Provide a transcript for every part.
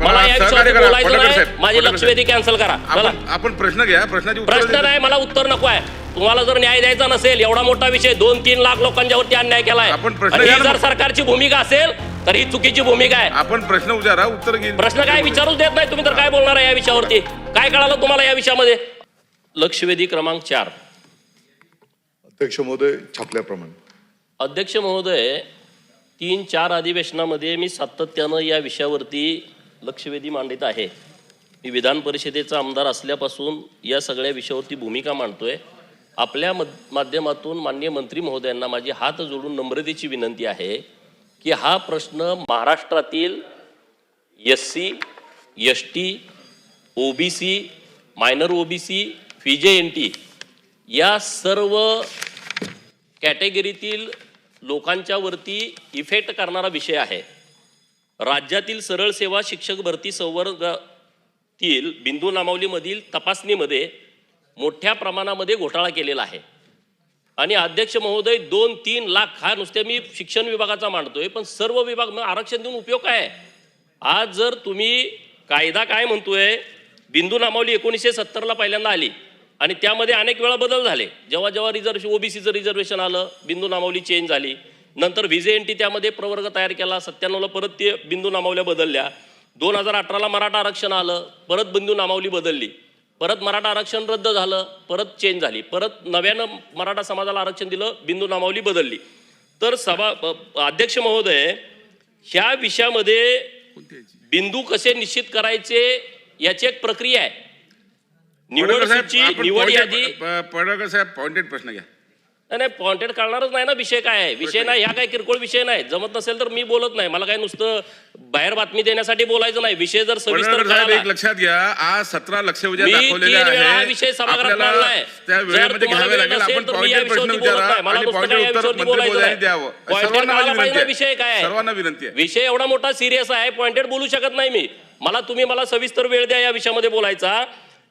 मला या विषयावर. बोलायचं नाही. माझी लक्षवेधी कॅन्सल करा. चला. आपण प्रश्न घ्या प्रश्नाची उत्तर प्रश्न नाही मला उत्तर नको आहे. तुम्हाला जर न्याय द्यायचा नसेल एवढा मोठा विषय दोन तीन लाख लोकांच्यावरती अन्याय केलाय. आणि ही जर. सरकारची भूमिका असेल तर ही चुकीची भूमिका आहे. आपण प्रश्न विचारा उत्तर प्रश्न काय विचारूच देत नाही तुम्ही तर काय बोलणार आहे या विषयावरती? काय कळालं तुम्हाला या विषयामध्ये? लक्षवेधी क्रमांक चार. अध्यक्ष महोदय छापल्याप्रमाणे. अध्यक्ष महोदय तीन चार अधिवेशनामध्ये मी सातत्यानं या विषयावरती लक्षवेधी मांडित आहे. मी विधान परिषदेचा आमदार असल्यापासून या सगळ्या विषयावरती भूमिका मांडतोय. आपल्या मध माध्यमातून माननीय मंत्री महोदयांना माझी हात जोडून नम्रतेची विनंती आहे की हा प्रश्न महाराष्ट्रातील S C S T O B C minor O B C V J N T या सर्व कॅटेगरीतील लोकांच्यावरती इफेक्ट करणारा विषय आहे. राज्यातील सरळ सेवा शिक्षक भरती संवर्गातील बिंदू नामावलीमधील तपासणीमध्ये मोठ्या प्रमाणामध्ये घोटाळा केलेला आहे. आणि अध्यक्ष महोदय दोन तीन लाख हा नुसते मी शिक्षण विभागाचा मांडतोय पण सर्व विभाग मग आरक्षण देऊन उपयोग काय आहे? आज जर तुम्ही कायदा काय म्हणतोय बिंदू नामावली एकोणीसशे सत्तरला पहिल्यांदा आली आणि त्यामध्ये अनेक वेळा बदल झाले. जेव्हा जेव्हा रिझर्वेशन ओबीसीचं रिझर्वेशन आलं बिंदू नामावली चेंज झाली. नंतर व्हिजे एन टी त्यामध्ये प्रवर्ग तयार केला सत्त्याण्णवला परत ते बिंदू नामावल्या बदलल्या. दोन हजार अठराला मराठा आरक्षण आलं परत बिंदू नामावली बदलली. परत मराठा आरक्षण रद्द झालं परत चेंज झाली. परत नव्यानं मराठा समाजाला आरक्षण दिलं बिंदू नामावली बदलली. तर सभा अध्यक्ष महोदय ह्या विषयामध्ये बिंदू कसे निश्चित करायचे याची एक प्रक्रिया आहे. निवड निवड यादी प- पडळकर साहेब पॉइंटेड प्रश्न घ्या. नाही नाही पॉइंटेड कळणारच नाही ना विषय काय आहे? विषय नाही ह्या काय किरकोळ विषय नाही. जमत नसेल तर मी बोलत नाही. मला काय नुसतं बाहेर बातमी देण्यासाठी बोलायचं नाही. विषय जर सविस्तर साहेब एक लक्षात घ्या. आज सतरा हा आहे विषय सभागृहात. त्या वेळेमध्ये घ्यावे लागेल. आपण पॉइंटेड प्रश्न विचारा. मला पॉइंटेड उत्तर मंत्री. द्यावं. सर्वांना विषय काय आहे? आहे. सर्वांना विनंती आहे. विषय एवढा मोठा सिरियस आहे. पॉइंटेड बोलू शकत नाही मी. मला तुम्ही मला सविस्तर वेळ द्या या विषयामध्ये बोलायचा.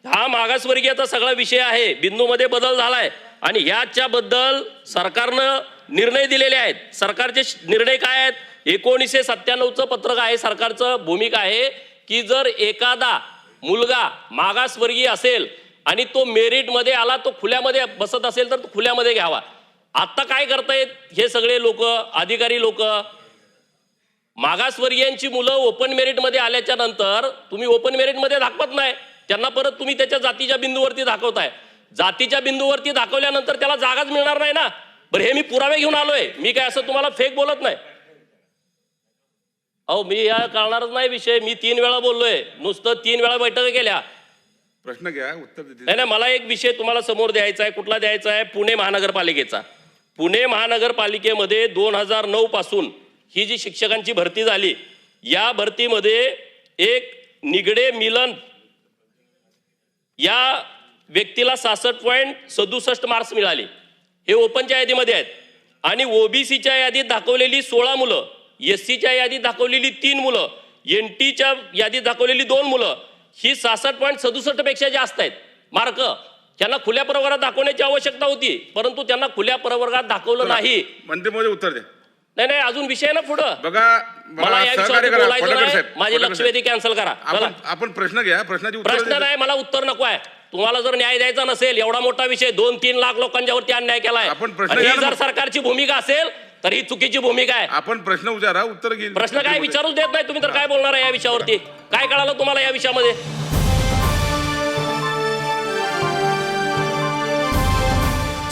हा मागासवर्गीयचा सगळा विषय आहे. बिंदूमध्ये बदल झालाय. आणि ह्याच्या बद्दल सरकारनं निर्णय दिलेले आहेत. सरकारचे निर्णय काय आहेत? एकोणीसशे सत्त्याण्णवचं पत्रक आहे. सरकारचं भूमिका आहे की जर एखादा मुलगा मागासवर्गीय असेल आणि तो मेरिटमध्ये आला तो खुल्यामध्ये बसत असेल तर तो खुल्यामध्ये घ्यावा. आत्ता काय करतायत हे सगळे लोक अधिकारी लोक? मागासवर्गीयांची मुलं ओपन मेरिटमध्ये आल्याच्यानंतर तुम्ही ओपन मेरिटमध्ये दाखवत नाही. त्यांना परत तुम्ही त्याच्या जातीच्या बिंदूवरती दाखवताय. जातीच्या बिंदूवरती दाखवल्यानंतर त्याला जागाच मिळणार नाही ना? बरं हे मी पुरावे घेऊन आलोय. मी काय असं तुम्हाला फेक बोलत नाही. अहो मी या कळणारच नाही विषय. मी तीन वेळा बोललोय. नुसतं तीन वेळा बैठका केल्या. प्रश्न घ्या उत्तर नाही नाही मला एक विषय तुम्हाला समोर द्यायचा आहे कुठला द्यायचा आहे? पुणे महानगरपालिकेचा. पुणे महानगरपालिकेमध्ये दोन हजार नऊ पासून ही जी शिक्षकांची भरती झाली या भरतीमध्ये एक निगडे मिलन या व्यक्तीला सहासष्ट पॉईंट सदुसष्ट मार्क्स मिळाले. हे ओपनच्या यादीमध्ये आहेत. आणि ओबीसीच्या यादीत दाखवलेली सोळा मुलं एस सीच्या यादीत दाखवलेली तीन मुलं एन टीच्या यादीत दाखवलेली दोन मुलं ही सहासष्ट पॉईंट सदुसष्टपेक्षा जास्त आहेत. मार्क त्यांना खुल्या प्रवर्गात दाखवण्याची आवश्यकता होती परंतु त्यांना खुल्या प्रवर्गात दाखवलं नाही. मंत्री महोदय उत्तर द्या. नाही नाही अजून विषय ना पुढं. बघा मला या विषयावर बोलायचं नाही माझी लक्षवेधी कॅन्सल करा. आपण प्रश्न घ्या प्रश्नाची प्रश्न नाही मला उत्तर नको आहे. तुम्हाला जर न्याय द्यायचा नसेल एवढा मोठा विषय दोन तीन लाख लोकांच्या वरती अन्याय केलाय. ही जर. सरकारची भूमिका असेल तर ही चुकीची भूमिका आहे. आपण प्रश्न विचारा उत्तर घेईल प्रश्न काय विचारूच देत नाही तुम्ही तर काय बोलणार आहे या विषयावरती? काय कळालं तुम्हाला या विषयामध्ये?